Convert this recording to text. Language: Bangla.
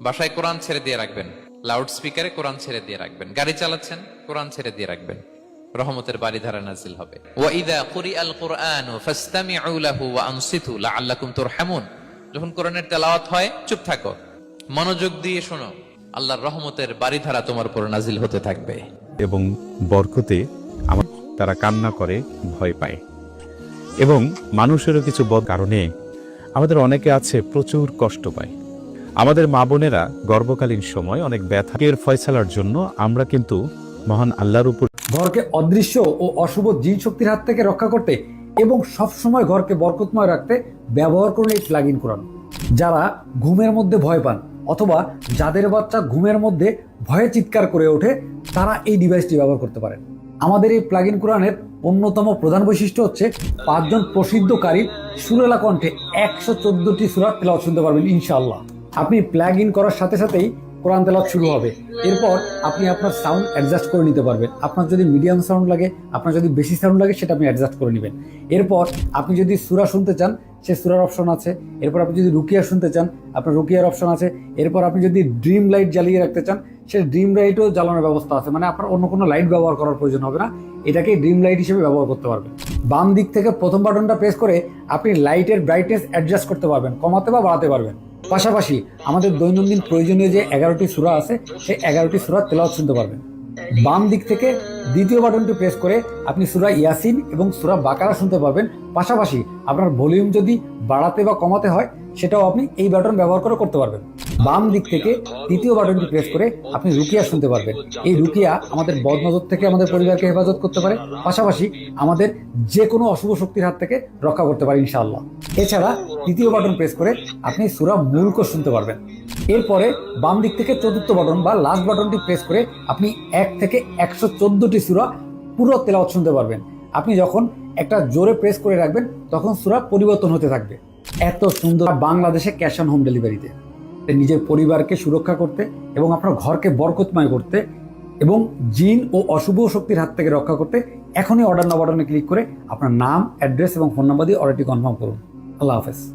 বাসায় কোরআন ছেড়ে দিয়ে রাখবেন। লাউড স্পিকারে কোরআন ছেড়ে দিয়ে রাখবেন। গাড়ি চালাচ্ছেন, কোরআন ছেড়ে দিয়ে রাখবেন। রহমতের বাড়ি ধারা নাজিল হবে। ওয়াইদা কুরিআল কুরআন ফাসতামিউ লাহু ওয়া আনসিতু লাআল্লাকুম তুরহামুন। যখন কোরআনের তেলাওয়াত হয়, চুপ থাকো। মনোযোগ দিয়ে শোনো। আল্লাহর রহমতের বাড়ি ধারা তোমার উপর নাজিল হতে থাকবে। এবং বরকতে আমার তারা কান্না করে, ভয় পায়। এবং মানুষেরও কিছু বদ কারণে আমাদের অনেকে আছে প্রচুর কষ্ট পায়। আমাদের মা বোনেরা গর্ভকালীন সময় অনেক ব্যথার ফয়সালার জন্য আমরা কিন্তু মহান আল্লাহর উপর ঘরকে অদৃশ্য ও অশুভ জিন শক্তির হাত থেকে রক্ষা করতে এবং সবসময় ঘরকে বরকতময় রাখতে ব্যবহার করুন এই প্লাগ ইন কোরআন। যারা ঘুমের মধ্যে ভয় পান অথবা যাদের বাচ্চা ঘুমের মধ্যে ভয়ে চিৎকার করে ওঠে, তারা এই ডিভাইসটি ব্যবহার করতে পারেন। আমাদের এই প্লাগ ইন কোরআনের অন্যতম প্রধান বৈশিষ্ট্য হচ্ছে পাঁচজন প্রসিদ্ধকারীর সুরেলা কণ্ঠে একশো চোদ্দটি সুরাত তেলাওয়াত শুনতে পারবেন, ইনশাআল্লাহ। আপনি প্ল্যাগ ইন করার সাথে সাথেই কোরআন তেলাওয়াত শুরু হবে। এরপর আপনি আপনার সাউন্ড অ্যাডজাস্ট করে নিতে পারবেন। আপনার যদি মিডিয়াম সাউন্ড লাগে, আপনার যদি বেশি সাউন্ড লাগে, সেটা আপনি অ্যাডজাস্ট করে নেবেন। এরপর আপনি যদি সুরা শুনতে চান, সে সুরার অপশন আছে। এরপর আপনি যদি রুকিয়া শুনতে চান, আপনার রুকিয়ার অপশন আছে। এরপর আপনি যদি ড্রিম লাইট জ্বালিয়ে রাখতে চান, সে ড্রিম লাইটও জ্বালানোর ব্যবস্থা আছে। মানে আপনার অন্য কোনো লাইট ব্যবহার করার প্রয়োজন হবে না। এটাকে ড্রিম লাইট হিসেবে ব্যবহার করতে পারবেন। বাম দিক থেকে প্রথম বাটনটা প্রেস করে আপনি লাইটের ব্রাইটনেস অ্যাডজাস্ট করতে পারবেন, কমাতে বা বাড়াতে পারবেন। পাশাপাশি আমাদের দৈনন্দিন প্রয়োজনীয় যে এগারোটি সুরা আছে সেই এগারোটি সুরা তেলাওয়াত শুনতে পারবেন। বাম দিক থেকে দ্বিতীয় বাটনটি প্রেস করে আপনি সুরা ইয়াসিন এবং সুরা বাকারা শুনতে পারবেন। পাশাপাশি আপনার ভলিউম যদি বাড়াতে বা কমাতে হয়, সেটাও আপনি এই বাটন ব্যবহার করে করতে পারবেন। বাম দিক থেকে তৃতীয় বাটনটি প্রেস করে আপনি রুকিয়া শুনতে পারবেন। এই রুকিয়া আমাদের বদনজর থেকে আমাদের পরিবারকে হেফাজত করতে পারে, পাশাপাশি আমাদের যে কোনো অশুভ শক্তির হাত থেকে রক্ষা করতে পারে ইনশাআল্লাহ। এছাড়া তৃতীয় বাটন প্রেস করে আপনি সুরা মুলক শুনতে পারবেন। এরপরে বাম দিক থেকে চতুর্থ বাটন বা লাস্ট বাটনটি প্রেস করে আপনি এক থেকে একশো চোদ্দটি সুরা পুরো তেলাওয়াত শুনতে পারবেন। আপনি যখন একটা জোরে প্রেস করে রাখবেন, তখন সুরা পরিবর্তন হতে থাকবে। এত সুন্দর বাংলাদেশে ক্যাশ অন হোম ডেলিভারিতে নিজের পরিবারকে সুরক্ষা করতে এবং আপনার ঘরকে বরকতময় করতে এবং জিন ও অশুভ শক্তির হাত থেকে রক্ষা করতে, এখনই অর্ডার না বাটনে ক্লিক করে আপনার নাম অ্যাড্রেস এবং ফোন নাম্বার দিয়ে অর্ডারটি কনফার্ম করুন। আল্লাহ হাফেজ।